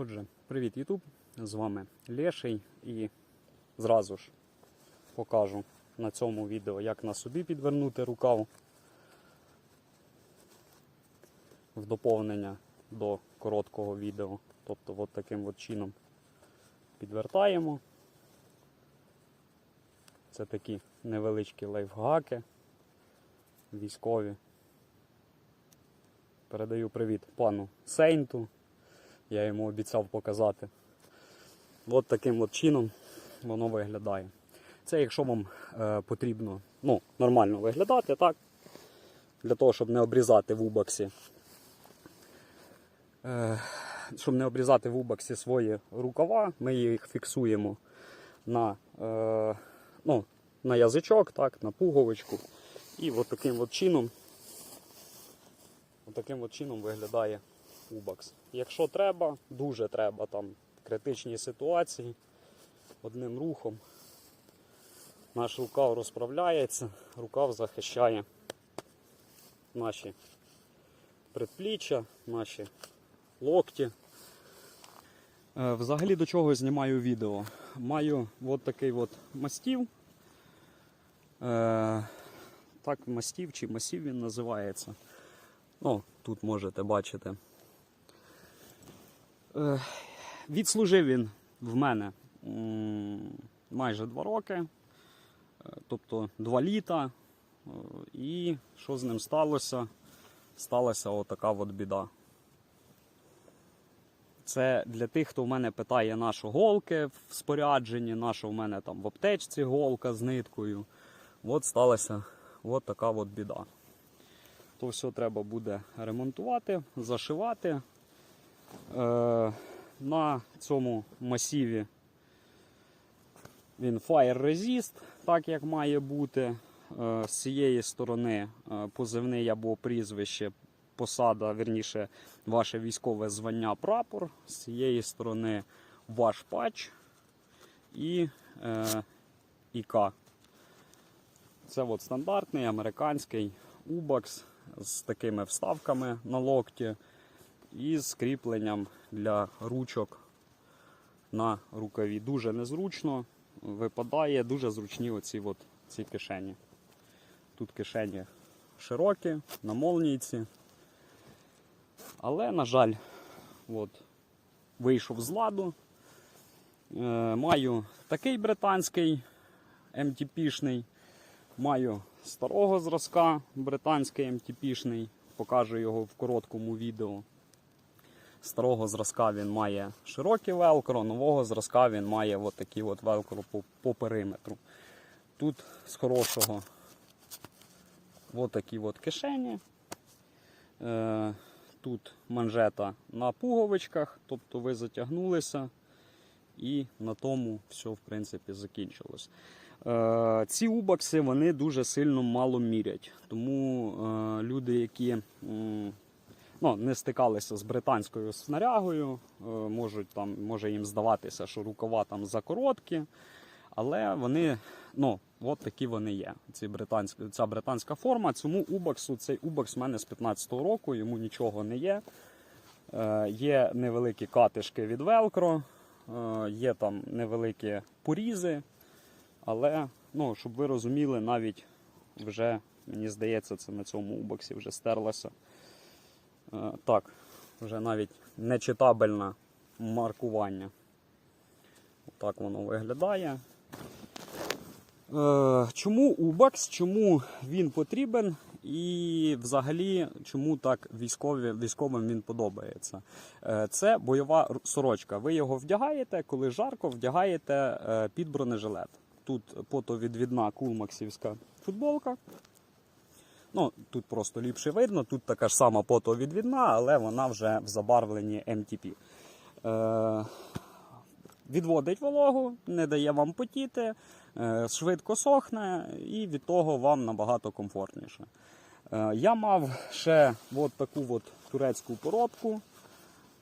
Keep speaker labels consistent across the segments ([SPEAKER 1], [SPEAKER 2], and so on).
[SPEAKER 1] Отже, привіт Ютуб! З вами Леший і зразу ж покажу на цьому відео, як на собі підвернути рукав в доповнення до короткого відео. Тобто от таким от чином підвертаємо. Це такі невеличкі лайфхаки військові. Передаю привіт пану Сейнту. Я йому обіцяв показати. От таким от чином воно виглядає. Це якщо вам е, потрібно ну, нормально виглядати, так? Для того, щоб не обрізати в убаксі. Е, щоб не обрізати в убаксі свої рукава, ми їх фіксуємо на, е, ну, на язичок, так, на пуговичку. І от таким от чином, от таким от чином виглядає убакс. Якщо треба, дуже треба там критичні ситуації, одним рухом наш рукав розправляється, рукав захищає наші предпліччя, наші локті. Е, Взагалі до чого знімаю відео? Маю от такий от мастів. Е, так, мастів чи масів він називається. Ну, тут можете бачити. Е, Відслужив він в мене майже два роки, е, тобто два літа. Е, І що з ним сталося? Сталася отака от біда. Це для тих, хто в мене питає, на що голки в спорядженні, на що в мене там в аптечці голка з ниткою. От сталася от така от біда. То все треба буде ремонтувати, зашивати. Е, на цьому масиві він Fire Resist, так як має бути. Е, з цієї сторони е, позивний або прізвище, посада, верніше, ваше військове звання прапор. З цієї сторони ваш патч і е, ІК. Це от стандартний американський UBAX з такими вставками на локті і з кріпленням для ручок на рукаві. Дуже незручно, випадає, дуже зручні оці от, ці кишені. Тут кишені широкі, на молнійці. Але, на жаль, от, вийшов з ладу. Е, маю такий британський МТПшний, маю старого зразка британський МТПшний, покажу його в короткому відео. Старого зразка він має широкі велкро, нового зразка він має от такі от велкро по, по периметру. Тут з хорошого от такі от кишені. Е, тут манжета на пуговичках, тобто ви затягнулися, і на тому все в принципі закінчилось. Е, ці убакси вони дуже сильно мало мірять. Тому е, люди, які ну, не стикалися з британською снарягою, е, можуть там, може їм здаватися, що рукава там закороткі, але вони, ну, от такі вони є. Ці британські, ця британська форма. Цьому убаксу, цей убакс в мене з 15-го року, йому нічого не є. Е, є невеликі катишки від велкро, е, є там невеликі порізи. Але, ну, щоб ви розуміли, навіть вже, мені здається, це на цьому убоксі вже стерлося. Е, так, вже навіть нечитабельне маркування. Отак воно виглядає. Е, чому убакс, чому він потрібен і взагалі чому так військові, військовим він подобається? Е, це бойова сорочка. Ви його вдягаєте, коли жарко, вдягаєте під бронежилет. Тут потовідвідна кулмаксівська футболка. Ну, тут просто ліпше видно, тут така ж сама потовідвідна, але вона вже в забарвленні MTP. Е, відводить вологу, не дає вам потіти, е, швидко сохне і від того вам набагато комфортніше. Е, Я мав ще от таку от турецьку поробку.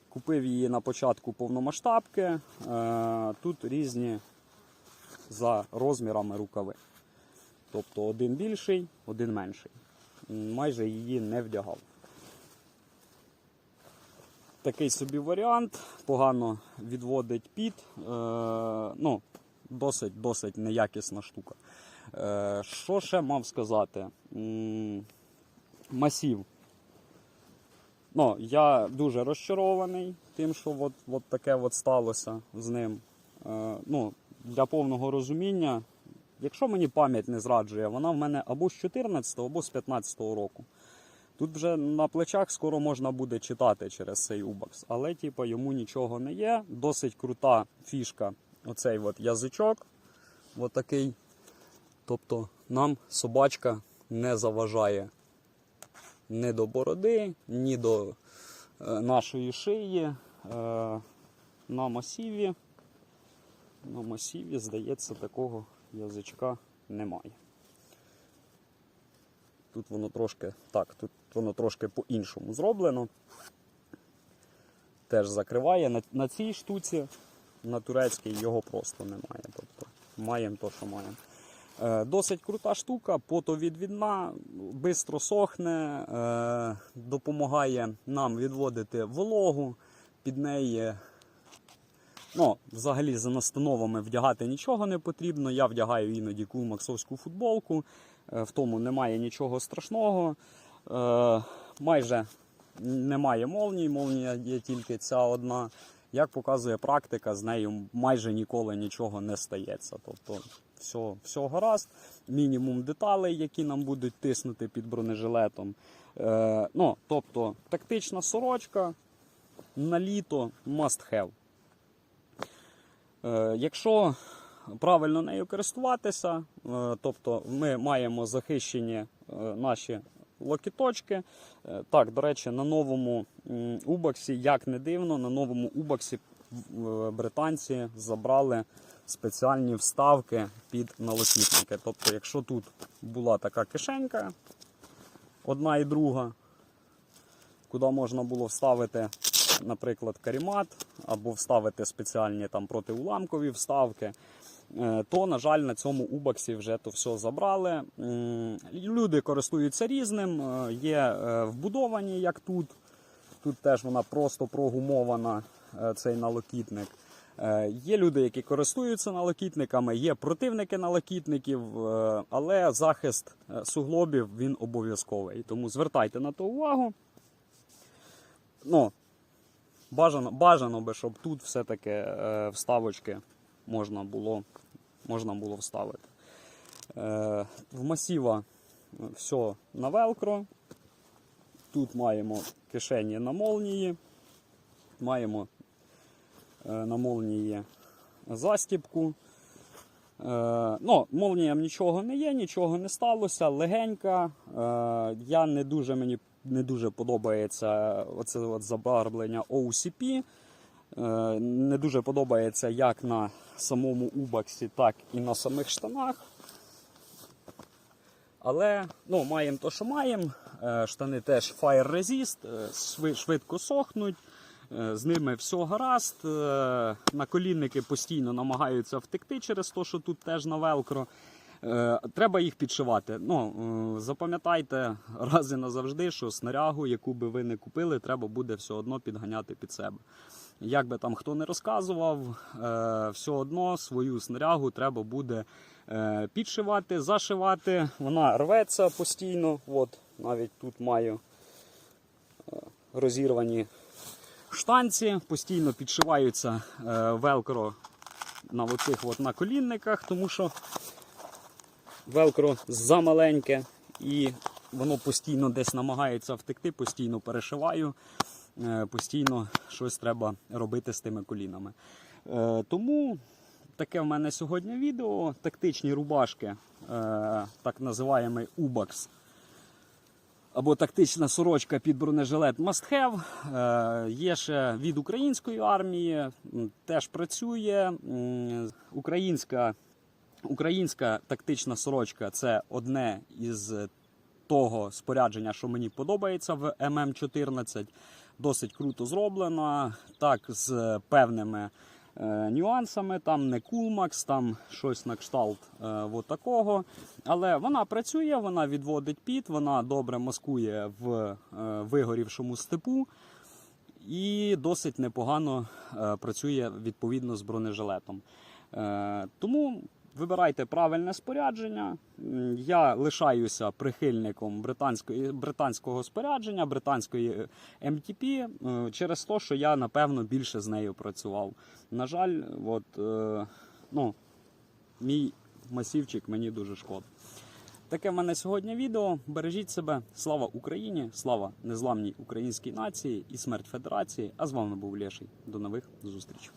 [SPEAKER 1] Купив її на початку повномасштабки. Е, Тут різні за розмірами рукави. Тобто один більший, один менший. Майже її не вдягав. такий собі варіант, погано відводить під. Е, ну, досить, досить неякісна штука. Е, що ще мав сказати? Масів. Ну, я дуже розчарований тим, що от, от таке от сталося з ним. Е, ну, для повного розуміння, якщо мені пам'ять не зраджує, вона в мене або з 14 або з 15 року. Тут вже на плечах скоро можна буде читати через цей убакс, але типу, йому нічого не є. Досить крута фішка. Оцей от язичок. От такий. Тобто нам собачка не заважає ні до бороди, ні до е, нашої шиї. Е, на масиві. На масиві, здається, такого язичка немає. Тут воно трошки так, тут воно трошки по-іншому зроблено. Теж закриває. На, на цій штуці на турецькій його просто немає. Тобто маємо то, що маємо. Е, досить крута штука, потовідвідна, швидко сохне, е, допомагає нам відводити вологу. Під неї Ну, взагалі за настановами вдягати нічого не потрібно. Я вдягаю іноді кулмаксовську футболку, е, в тому немає нічого страшного. Е, майже немає молній, молнія є тільки ця одна. Як показує практика, з нею майже ніколи нічого не стається. Тобто все, все гаразд, мінімум деталей, які нам будуть тиснути під бронежилетом. Е, ну, тобто, тактична сорочка на літо must have. Е, Якщо правильно нею користуватися, е, тобто ми маємо захищені е, наші локіточки. Так, до речі, на новому Убаксі, як не дивно, на новому Убаксі британці забрали спеціальні вставки під налокітники. Тобто, якщо тут була така кишенька, одна і друга, куди можна було вставити, наприклад, карімат або вставити спеціальні там протиуламкові вставки. е, То, на жаль, на цьому убаксі вже то все забрали. Люди користуються різним, е, є е, вбудовані, як тут. Тут теж вона просто прогумована, цей налокітник. Є люди, які користуються налокітниками, є противники налокітників, але захист суглобів він обов'язковий. Тому звертайте на то увагу. Ну, бажано, бажано би, щоб тут все-таки е, вставочки можна було, можна було вставити. Е, в масіва все на велкро. Тут маємо кишені на молнії, маємо е, на молнії застіпку. Е, ну, молніям нічого не є, нічого не сталося, легенька. Е, я не дуже мені не дуже подобається оце от забарвлення OCP. Е, не дуже подобається як на самому убаксі, так і на самих штанах. Але ну, маємо то, що маємо. Е, Штани теж Fire Resist, е, швидко сохнуть. З ними все гаразд. Наколінники постійно намагаються втекти через те, що тут теж на велкро. Е, Треба їх підшивати. Ну, е, запам'ятайте раз і назавжди, що снарягу, яку би ви не купили, треба буде все одно підганяти під себе. Як би там хто не розказував, е, все одно свою снарягу треба буде підшивати, зашивати. Вона рветься постійно. От, навіть тут маю розірвані штанці, постійно підшиваються велкро на оцих от наколінниках, тому що велкро замаленьке і воно постійно десь намагається втекти, постійно перешиваю, е, постійно щось треба робити з тими колінами. Е, Тому таке в мене сьогодні відео. Тактичні рубашки, е, так називаємий UBAX. Або тактична сорочка під бронежилет must have. Є ще від української армії, теж працює. Українська Українська тактична сорочка це одне із того спорядження, що мені подобається в ММ14. Досить круто зроблена, так з певними е, нюансами. Там не Кулмакс, там щось на кшталт е, от такого. Але вона працює, вона відводить піт, вона добре маскує в е, вигорівшому степу. і досить непогано е, працює відповідно з бронежилетом. Е, Тому вибирайте правильне спорядження. Я лишаюся прихильником британської, британського спорядження, британської е, МТП, е, через те, що я напевно більше з нею працював. На жаль, от, е, ну, мій масівчик мені дуже шкода. Таке в мене сьогодні відео. Бережіть себе. Слава Україні! Слава незламній українській нації і смерть Федерації. А з вами був Леший. До нових зустрічей.